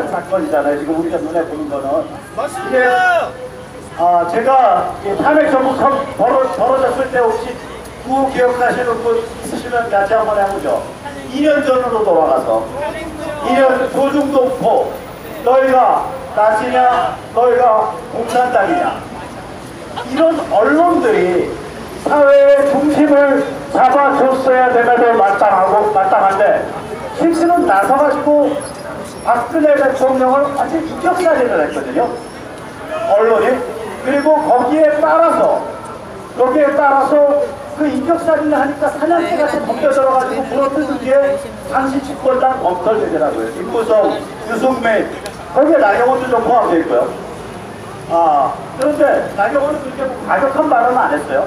자살을 한 사건이잖아요. 지금 우리가 눈에 보는 거는. 이게 아, 제가 이 탄핵 정부 선- 벌어, 벌어졌을 때 혹시 구 기억하시는 분 있으시면 같이 한번 해보죠. 2년 전으로 돌아가서 2년 조중동포 너희가 나치냐 너희가 공산당이냐 이런 언론들이 사회의 중심을 잡아줬어야 됨에도 마땅하고 마땅한데 실수는 나서가지고 박근혜 대통령을 완전 인격살인을 했거든요. 언론이 그리고 거기에 따라서 거기에 따라서 그 인격살인을 하니까 사냥개 같이 덤벼들어가지고 물어뜯은 게 당시 집권당 검찰들이라고요. 김부성, 유승민 거기에 나경원도 좀 포함되어 있고요. 아 그런데 나경원은 그렇게 뭐 과격한 발언은 안 했어요.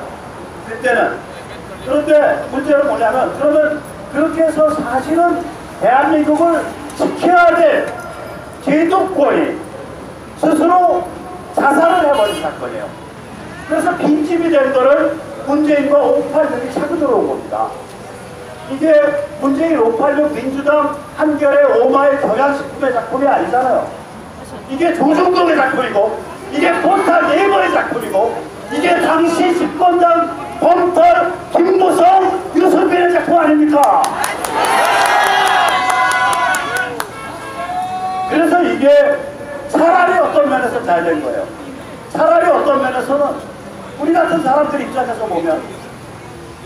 그때는 그런데 문제는 뭐냐면 그러면 그렇게 해서 사실은 대한민국을 지켜야 될 제도권이 스스로 자살을 해버린 사건이에요. 그래서 빈집이 된 거를 문재인과 586이 차고 들어온 겁니다. 이게 문재인 586 민주당 한결의 오마의 경향식품의 작품이 아니잖아요. 이게 조중동의 작품이고 이게 포탈 네이버의 작품이고 이게 당시 집권당 범털 김무성 유승민의 작품 아닙니까? 그래서 이게 차라리 어떤 면에서 잘 된 거예요. 차라리 어떤 면에서는 우리 같은 사람들 입장에서 보면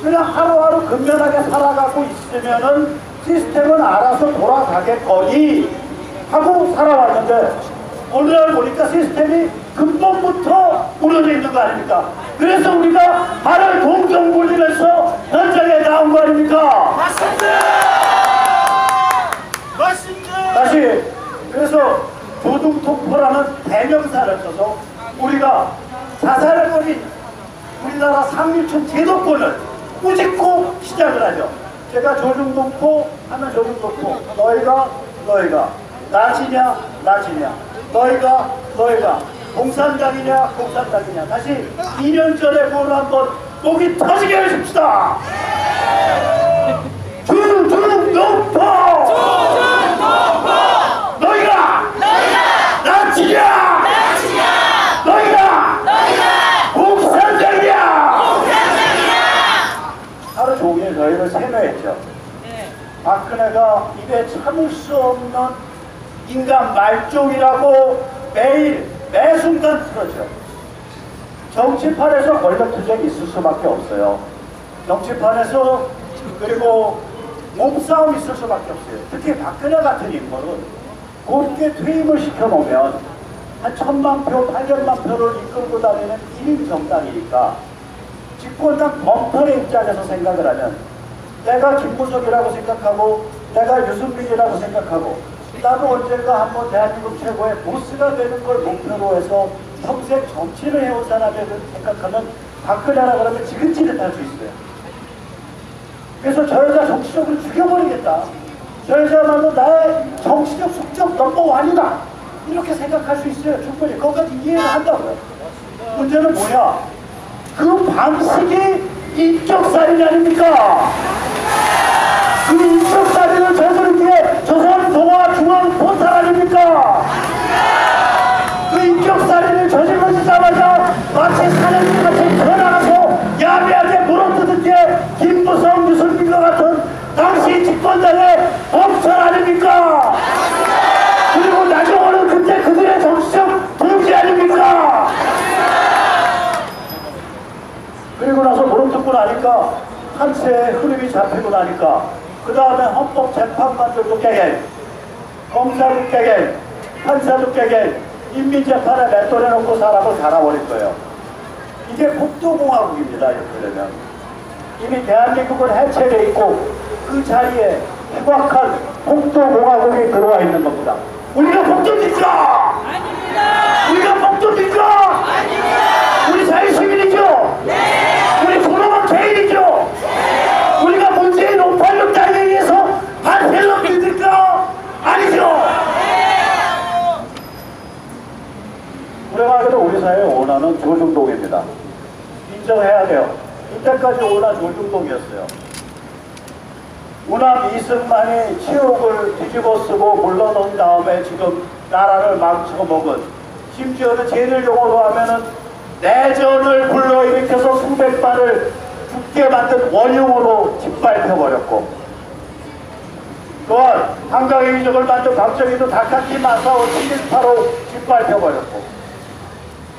그냥 하루하루 근면하게 살아가고 있으면은 시스템은 알아서 돌아가겠거니 하고 살아왔는데 오늘날 보니까 시스템이 근본부터 무너져 있는 거 아닙니까? 그래서 우리가 발을 동정 굴리면서 현장에 나온 거 아닙니까? 맞습니다. 다시 그래서 조중통포라는 대명사를 써서 우리가 자살해버린 우리나라 상류층 제도권을 꾸짖고 시작을 하죠. 제가 조중동포 하면 조중동포. 너희가 너희가. 나치냐 나치냐. 너희가 너희가. 공산당이냐 공산당이냐. 다시 2년 전에 그걸 한번 목이 터지게 해줍시다. 조중동포 너희가 나치냐 너희가 공산당이야 하루 종일 저희를 세뇌했죠 박근혜가 입에 참을 수 없는 인간 말종이라고 매일 매 순간 틀어죠 정치판에서 권력 투쟁이 있을 수밖에 없어요. 정치판에서 그리고 몸싸움 있을 수밖에 없어요. 특히 박근혜 같은 인물은 곱게 퇴임을 시켜놓으면 한 천만 표, 팔백만 표를 이끌고 다니는 1인 정당이니까 집권당 범털의 입장에서 생각을 하면 내가 김무성이라고 생각하고 내가 유승민이라고 생각하고 나도 언젠가 한번 대한민국 최고의 보스가 되는 걸 목표로 해서 평생 정치를 해온 사람이라고 생각하면 박근혜라 그러면 지긋지긋 할 수 있어요. 그래서 저 여자 정치적으로 죽여버리겠다. 저 여자만은 나의 정치적 숙적 넘버원이다. 이렇게 생각할 수 있어요. 충분히. 거기까지 이해를 한다고요. 문제는 뭐냐? 그 방식이 인격살인 아닙니까? 그 인격살인을 저지르기에 조선동아중앙 포탈 한세의 흐름이 잡히고 나니까 그 다음에 헌법재판관들도 깨게 검사도 깨게 판사도 깨게 인민재판에 맷돌해놓고 사람을 갈아버릴 거예요. 이게 국도공화국입니다. 이렇게 되면 이미 대한민국은 해체돼 있고 그 자리에 희박한 국도공화국이 들어와 있는 겁니다. 우리가 복도입니까? 우리가 복도입니까? 우리 자유시민이죠? 우리 도로만 개인이죠? 우리가 문재인 586 당에 의해서 반셀럽 믿을까? 아니죠? 불행하게도 우리 원한은 조중동입니다. 인정해야 돼요. 이때까지 원한 조중동이었어요. 우남 이승만이 치욕을 뒤집어 쓰고 물러놓은 다음에 지금 나라를 망쳐먹은 심지어는 제일 용어로 하면은 내전을 불러일으켜서 수백 발을 죽게 만든 원흉으로 짓밟혀버렸고 또한 한강의 이적을 만든 박정희도 다카키 마사오 7.18로 짓밟혀버렸고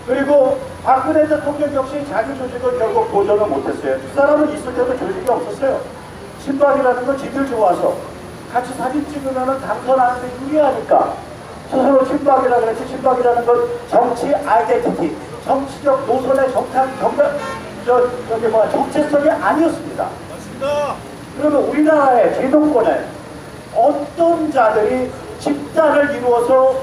그리고 박근혜 대통령 역시 자기 조직을 결국 보존을 못했어요. 두 사람은 있을 때도 조직이 없었어요. 친박이라는 건 지들 좋아서 같이 사진 찍으면 당선하는 데 유리하니까 스스로 친박이라 그랬지 친박이라는 건 정치 아이덴티티, 정치적 노선의 정착, 정착, 저, 저기 뭐야, 정체성이 아니었습니다. 맞습니다. 그러면 우리나라의 제도권에 어떤 자들이 집단을 이루어서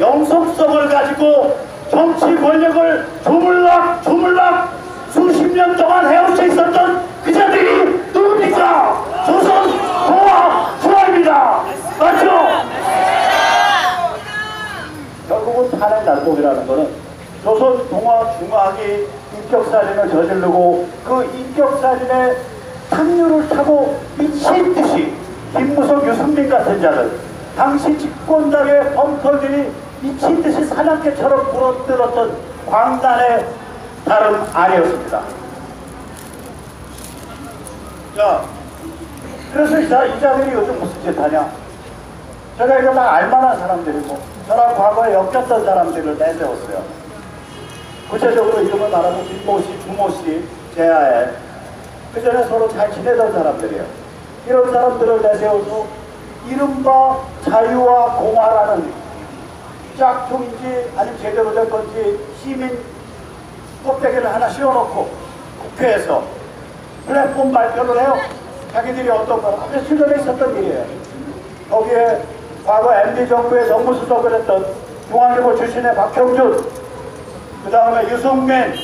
영속성을 가지고 정치 권력을 조물락 조물락 수십 년 동안 해오쳐 있었던 그 자들이 누굽니까? 조선 동아 중화입니다. 맞죠? 결국은 탄핵 난동이라는 것은 조선 동아 중학이 인격살인을 저지르고 그 인격살인의 탕류를 타고 미친 듯이 김무성, 유승민 같은 자들 당시 집권당의 범퍼들이 미친 듯이 사냥개처럼 불어들었던 광단의 다름 아니었습니다. 자, 그래서 이, 자들이 요즘 무슨 짓 하냐? 제가 이거 다 알만한 사람들이고 저랑 과거에 엮였던 사람들을 내세웠어요. 구체적으로 이름을 말하면 김모 씨, 주모 씨, 제아에 그 전에 서로 잘 지내던 사람들이에요. 이런 사람들을 내세워서 이른바 자유와 공화라는 짝퉁인지 아니면 제대로 된 건지 시민 껍데기를 하나 씌워놓고 국회에서 플랫폼 발표를 해요. 자기들이 어떤 거, 며칠 전에 있었던 일이에요. 거기에 과거 MD 정부의 정무수석을 했던 중앙일보 출신의 박형준, 그 다음에 유승민,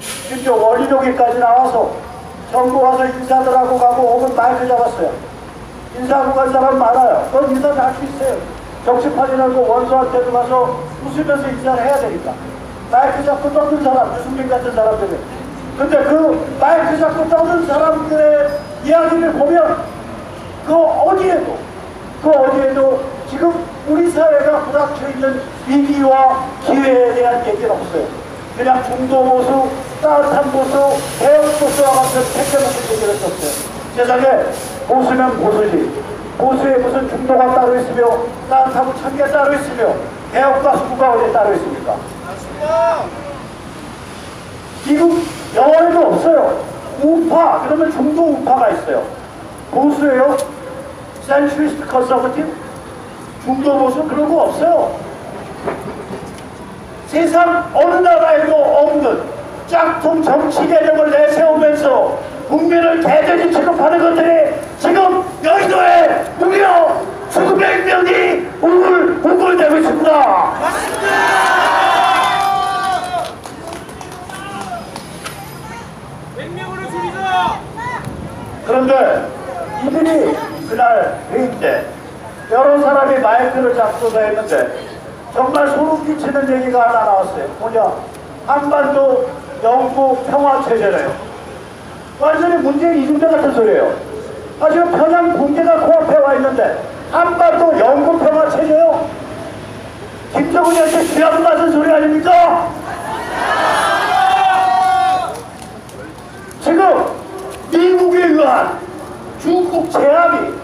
심지어 원희룡이까지 나와서 정부 가서 인사들하고 가고 혹은 마이크 잡았어요. 인사하고 간 사람 많아요. 그건 인사 다할수 있어요. 정치판이 라고 원수한테도 가서 웃으면서 인사를 해야 되니까. 마이크 잡고 떠든 사람, 유승민 같은 사람들이. 근데 그 마이크 잡고 떠든 사람들의 이야기를 보면 그 어디에도 그 어디에도 지금 우리 사회가 부닥쳐 있는 위기와 기회에 대한 얘기는 없어요. 그냥 중도 보수, 따뜻한 보수, 개혁 보수와 같은 택해놓은 얘기를 썼어요. 세상에 보수면 보수지. 보수에 무슨 중도가 따로 있으며 따뜻하고 참게 따로 있으며 개혁과 수구가 어디에 따로 있습니까? 맞습니다. 미국 영어에도 없어요. 우파 그러면 중도 우파가 있어요. 보수예요. 센트리스트 컨서버티브 중도 보수 그런 거 없어요. 세상 어느 나라에도 없는 짝퉁 정치 개념을 내세우면서 국민을 개돼지 취급하는 것들이 지금 여의도에 무려 수백 명이 우글 우글대고 있습니다. 백명으로 줄이자. 그런데 이들이 그날 회의 때 여러 사람이 마이크를 잡고서 했는데 정말 소름 끼치는 얘기가 하나 나왔어요. 뭐냐? 한반도 영구 평화 체제래요. 완전히 문재인 이중대 같은 소리예요. 아 지금 평양 붕괴가 코앞에 와 있는데 한반도 영구 평화 체제요? 김정은이한테 귀한 맞은 소리 아닙니까? 지금 미국에 의한 중국 제압이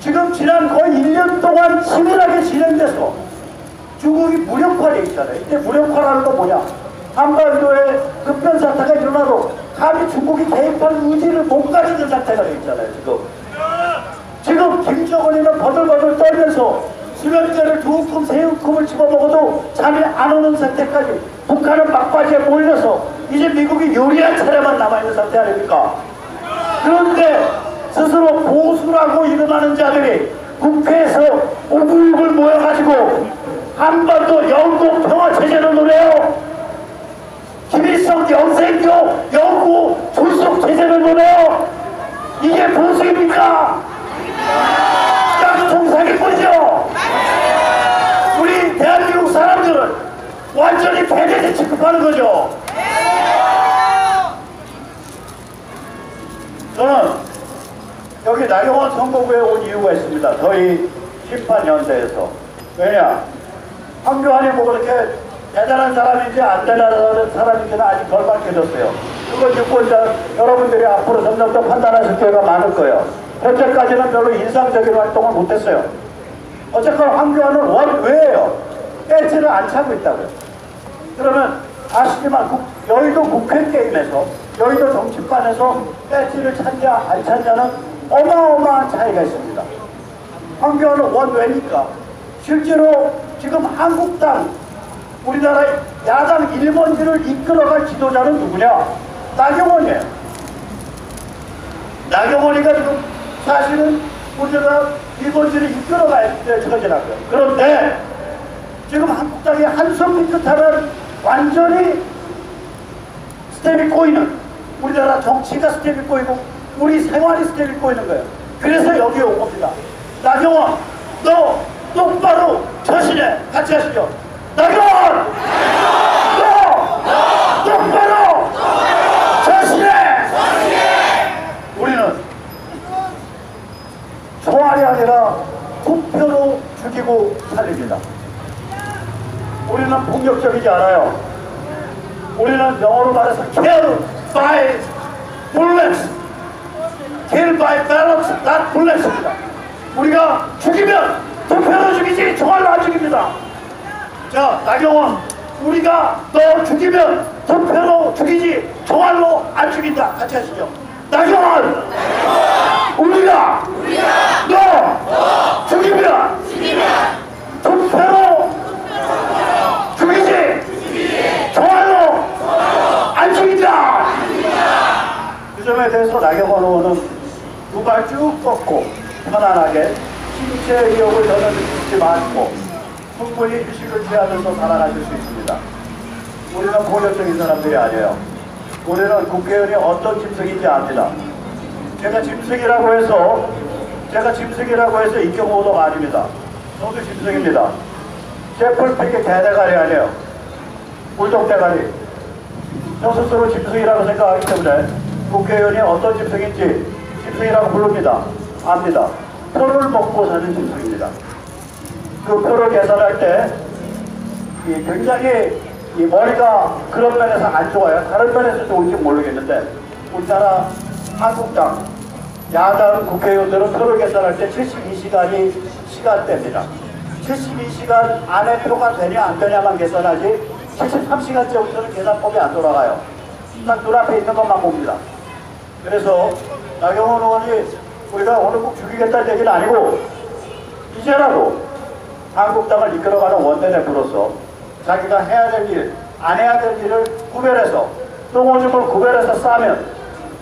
지금 지난 거의 1년 동안 치밀하게 진행돼서 중국이 무력화돼 있잖아요. 이때 무력화라는 건 뭐냐? 한반도에 급변 사태가 일어나도 감히 중국이 개입할 의지를 못 가지는 상태가 돼 있잖아요. 지금. 지금 김정은이는 버들버들 떨면서 수면제를 두 움큼 세 움큼을 집어먹어도 잠이 안 오는 상태까지 북한은 막바지에 몰려서 이제 미국이 요리한 차례만 남아있는 상태 아닙니까? 그런데 스스로 보수라고 일어나는 자들이 국회에서 우글우글 모여가지고 한반도 영국 평화체제를 노래요. 김일성 영생교 영구 존속체제를 노래요. 이게 보수입니까? 짝퉁 사기꾼이죠. 우리 대한민국 사람들은 완전히 패배제 취급하는 거죠. 저는 여기 나경원 선거구에 온 이유가 있습니다. 저희 심판연대에서. 왜냐? 황교안이 뭐 그렇게 대단한 사람인지 안 대단한 사람인지는 아직 덜 밝혀졌어요. 그걸 듣고 이제 여러분들이 앞으로 점점 더 판단하실 기회가 많을 거예요. 현재까지는 별로 인상적인 활동을 못했어요. 어쨌건 황교안은 원외예요. 배치를 안 차고 있다고요. 그러면 아시지만 국- 여의도 국회 게임에서 여의도 정치판에서 배치를 찾냐 안 찾냐는 어마어마한 차이가 있습니다. 황교안은 원외니까 실제로 지금 한국당 우리나라 야당 1번지를 이끌어갈 지도자는 누구냐? 나경원이에요. 나경원이가 지금 사실은 우리나라 1번지를 이끌어가야 될 처지라고요. 그런데 지금 한국당이 한손 밑끝하는 완전히 스텝이 꼬이는 우리나라 정치가 스텝이 꼬이고 우리 생활이 스텝이 꼬이는 거예요. 그래서 여기에 온 겁니다. 나경원, 너 똑바로 처신해. 같이 하시죠. 나경원! 너 똑바로 처신해! 우리는 총알이 아니라 투표로 죽이고 살립니다. 우리는 폭력적이지 않아요. 우리는 영어로 말해서 kill by bullets, kill by ballots, not bullets입니다. 우리가 죽이면 투표로 죽이지 총알로 안 죽입니다. 자, 나경원, 우리가 너 죽이면 투표로 죽이지 총알로 안 죽인다. 같이 하시죠. 나경원, 우리가 너 죽이면 투표로 죽이지 총알로 안 죽인다. 그 점에 대해서 나경원 의원은 두발 쭉 뻗고 편안하게 신체 의욕을 더는 잊지 마시고 충분히 휴식을 취하면서 살아가실 수 있습니다. 우리는 폭력적인 사람들이 아니에요. 우리는 국회의원이 어떤 짐승인지 압니다. 제가 짐승이라고 해서 제가 짐승이라고 해서 인격모독 아닙니다. 저도 짐승입니다. 제풀픽의 개대가리 아니에요. 물독 대가리. 저 스스로 짐승이라고 생각하기 때문에 국회의원이 어떤 짐승인지 짐승이라고 부릅니다. 압니다. 표를 먹고 사는 짐승입니다. 그 표를 계산할 때 이 굉장히 이 머리가 그런 면에서 안 좋아요. 다른 면에서 좋은지 모르겠는데 우리나라 한국당 야당 국회의원들은 표를 계산할 때 72시간이 시간대입니다. 72시간 안에 표가 되냐 안 되냐만 계산하지 73시간째부터는 계산법이 안 돌아가요. 딱 눈앞에 있는 것만 봅니다. 그래서 나경원 의원이 우리가 오늘 꼭 죽이겠다는 얘기는 아니고 이제라도 한국당을 이끌어가는 원내대표로서 자기가 해야 될 일, 안 해야 될 일을 구별해서 똥오줌을 구별해서 싸면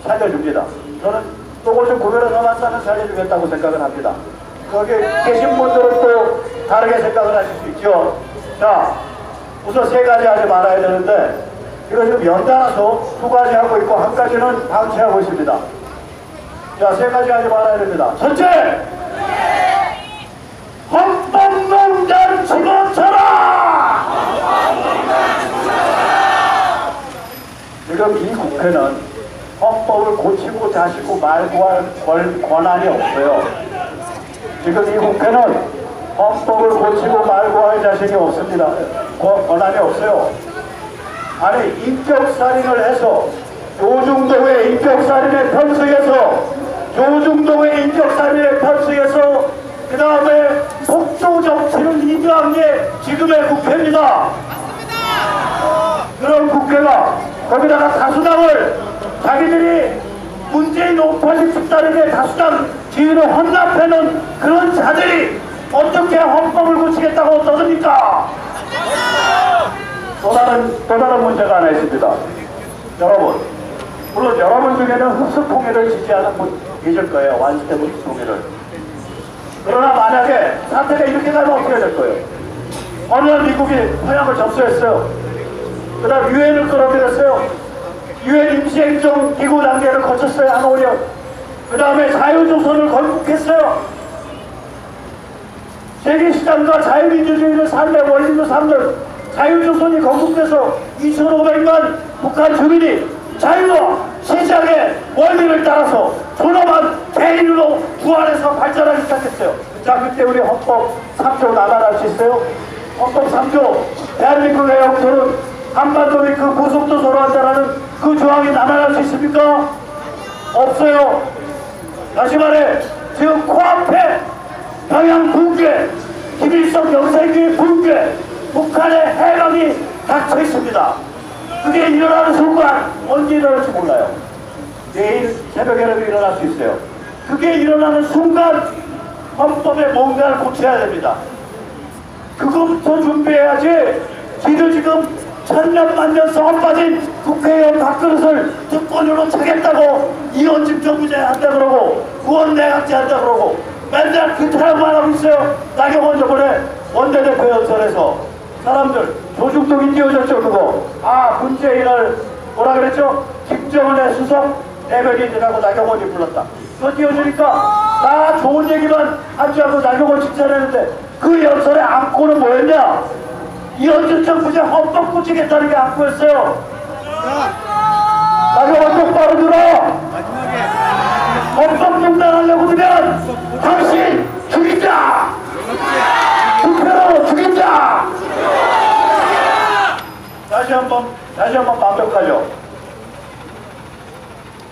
살려줍니다. 저는 똥오줌 구별해서만 싸면 살려주겠다고 생각을 합니다. 거기 계신 분들은 또 다르게 생각을 하실 수 있죠. 자, 우선 세 가지 하지 말아야 되는데 이거 지금 연달아서 두 가지 하고 있고 한 가지는 방치하고 있습니다. 자, 세 가지 하지 말아야 됩니다. 첫째! 헌법농단 집어쳐라! 지금 이 국회는 헌법을 고치고 다시고 말고 할 권- 권한이 없어요. 지금 이 국회는 헌법을 고치고 말고 할 자신이 없습니다. 권- 권한이 없어요. 아니 인격살인을 해서 조중동의 인격살인에 편수해서 조중동의 인격살인에 편수해서 그 다음에 폭조 정치를 리드한 게 지금의 국회입니다. 그런 국회가 거기다가 다수당을 자기들이 문재인 5% 집단에게 다수당 지위를 헌납해놓은 그런 자들이 어떻게 헌법을 고치겠다고 떠듭니까? 또 다른, 또 다른 문제가 하나 있습니다. 여러분, 물론 여러분 중에는 흡수 통일을 지지하는 분 계실 거예요. 완스텝 흡수 통일을. 그러나 만약에 사태가 이렇게 가면 어떻게 될 거예요? 어느 날 미국이 평양을 접수했어요. 그 다음 유엔을 끌어들였어요. 유엔 임시행정 기구 단계를 거쳤어요. 한 5년. 그 다음에 자유조선을 건국했어요. 세계시장과 자유민주주의를 삶의 원리로 삼는 자유조선이 건국돼서 2,500만 북한 주민이 자유와 시장의 원리를 따라서 존엄한 개인으로 부활해서 발전하기 시작했어요. 자, 그때 우리 헌법 3조 나달할 수 있어요? 헌법 3조 대한민국의 영토는 한반도의 그 고속도 소로한다라는 그 조항이 나달할 수 있습니까? 없어요. 다시 말해 지금 코앞에 평양 붕괴, 김일성 영세기의 붕괴, 북한의 해방이 닥쳐 있습니다. 그게 일어나는 순간 언제 일어날지 몰라요. 내일 새벽에라도 일어날 수 있어요. 그게 일어나는 순간 헌법에 뭔가를 고쳐야 됩니다. 그거부터 준비해야지 지들 지금 천년 만년 썩어 빠진 국회의원 밥그릇을 특권으로 차겠다고 이원집 정부제 한다 그러고 구원내각제 한다 그러고 맨날 그 타령만 하고 있어요. 나경원 저번에 원내대표 연설에서. 사람들 조중동이 띄워졌죠 그거. 아 문재인을 뭐라 그랬죠? 김정은의 수석 대변인이라고 나경원이 불렀다 띄워주니까? 다 좋은 얘기만 하지 않고 나경원 칭찬했는데 그 연설의 안고는 뭐였냐? 이현주 정부제 헌법 고치겠다는 게 안고였어요. 나경원 똑바로 들어 헌법 중단하려고 들면 당신 죽인다 투표로 죽인다 다시 한번 다시 한번 반복하죠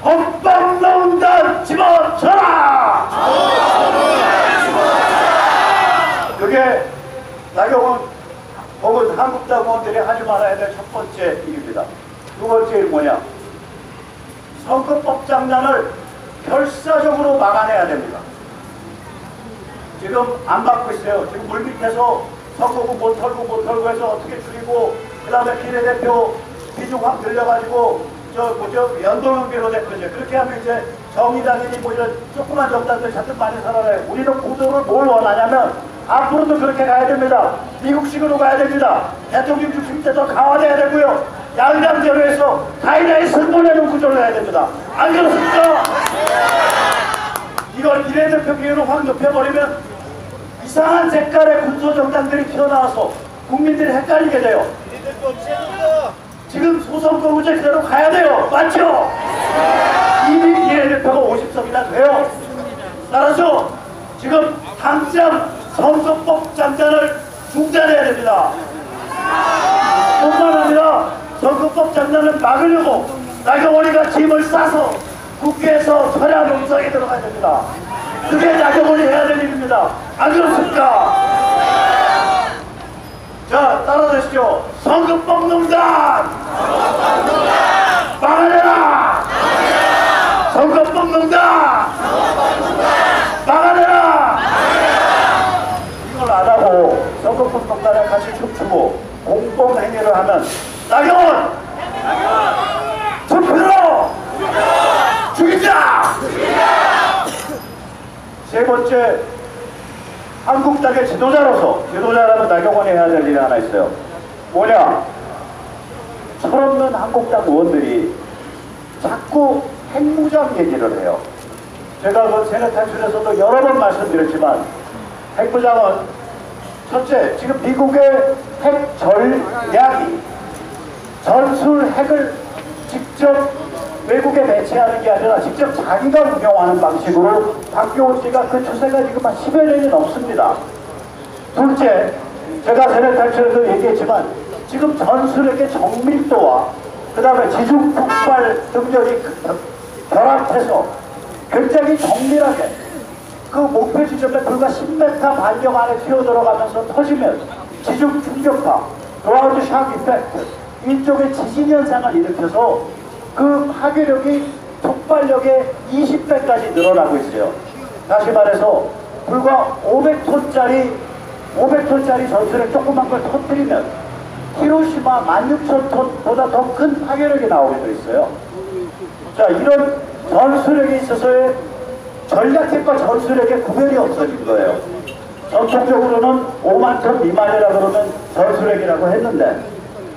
헌법농단 집어쳐라 그게 나경원 혹은 한국당 의원들이 하지 말아야 될 첫 번째 일입니다 두 번째 일 뭐냐 선거법 장난을 결사적으로 막아내야 됩니다. 지금 안 막고 있어요. 지금 물 밑에서 선거구 못 털고 못 털고 해서 어떻게 줄이고 그 다음에 비례대표 비중 확 늘려가지고 저 뭐죠 연동형 비례대표 이제 그렇게 하면 이제 정의당이니 뭐 이런 조그만 정당들 잔뜩 많이 살아나요. 우리는 구도를 뭘 원하냐면 앞으로도 그렇게 가야 됩니다. 미국식으로 가야 됩니다. 대통령 중심제 더 강화돼야 되고요. 양당제로 해서 가이드에 승부내는 구조를 해야 됩니다. 안 그렇습니까? 이걸 비례대표 비율을 확 높여버리면 이상한 색깔의 군소정당들이 튀어나와서 국민들이 헷갈리게 돼요. 지금 소선거구제 그대로 가야 돼요. 맞죠? 이미 비례대표가 50석이나 돼요. 따라서 지금 당장 선거법 장단을 중단해야 됩니다. 뿐만 아니라 선거법 장단을 막으려고 나경원이가 짐을 싸서 국회에서 철야 농성에 들어가야 됩니다. 그게 나경원이 해야 될 일입니다. 안 그렇습니까? 자, 따라하시죠. 선거법 농단! 막아내라! 선거법 농단! 막아내라! 이걸 안 하고 선거법 농단에 같이 춤추고 공범행위를 하면 나경원! 투표로! 죽이자! 세 번째 한국당의 지도자로서 지도자라면 나경원이 해야 될 일이 하나 있어요. 뭐냐? 철없는 한국당 의원들이 자꾸 핵무장 얘기를 해요. 제가 그 세력 탈출에서도 여러 번 말씀드렸지만 핵무장은 첫째 지금 미국의 핵 전략이 전술 핵을 직접 외국에 배치하는 게 아니라 직접 자기가 운영하는 방식으로 박교훈 씨가 그 추세가 지금 한 10여 년이 넘습니다. 둘째, 제가 세력 탈출에도 얘기했지만 지금 전술핵의 정밀도와 그 다음에 지중 폭발 능력이 그- 결합해서 굉장히 정밀하게 그 목표 지점에 불과 10m 반경 안에 튀어들어가면서 터지면 지중 충격파, 드라우드 샥 이펙트, 일종의 지진 현상을 일으켜서 그 파괴력이 폭발력의 20배까지 늘어나고 있어요. 다시 말해서 불과 500톤짜리 500톤짜리 전술에 조그만 걸 터뜨리면 히로시마 16,000톤보다 더 큰 파괴력이 나오게 돼 있어요. 자, 이런 전술핵에 있어서의 전략핵과 전술핵의 구별이 없어진 거예요. 전통적으로는 5만 톤 미만이라 그러면 전술핵이라고 했는데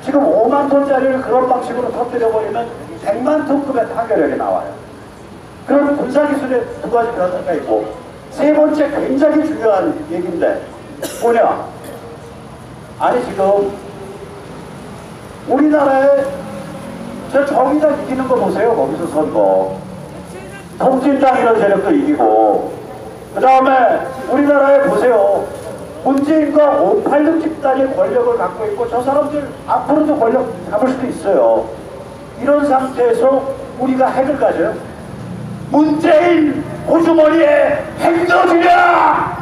지금 5만 톤짜리를 그런 방식으로 터뜨려버리면 100만 톤급의 파괴력이 나와요. 그럼 군사기술의 두 가지 변화가 있고 세 번째 굉장히 중요한 얘기인데 뭐냐? 아니 지금 우리나라에 저 정의당 이기는 거 보세요. 거기서 선거. 통진당 이런 세력도 이기고 그 다음에 우리나라에 보세요. 문재인과 586 집단이 권력을 갖고 있고 저 사람들 앞으로도 권력 잡을 수도 있어요. 이런 상태에서 우리가 핵을 가져요. 문재인 호주머니에 핵 넣어주냐!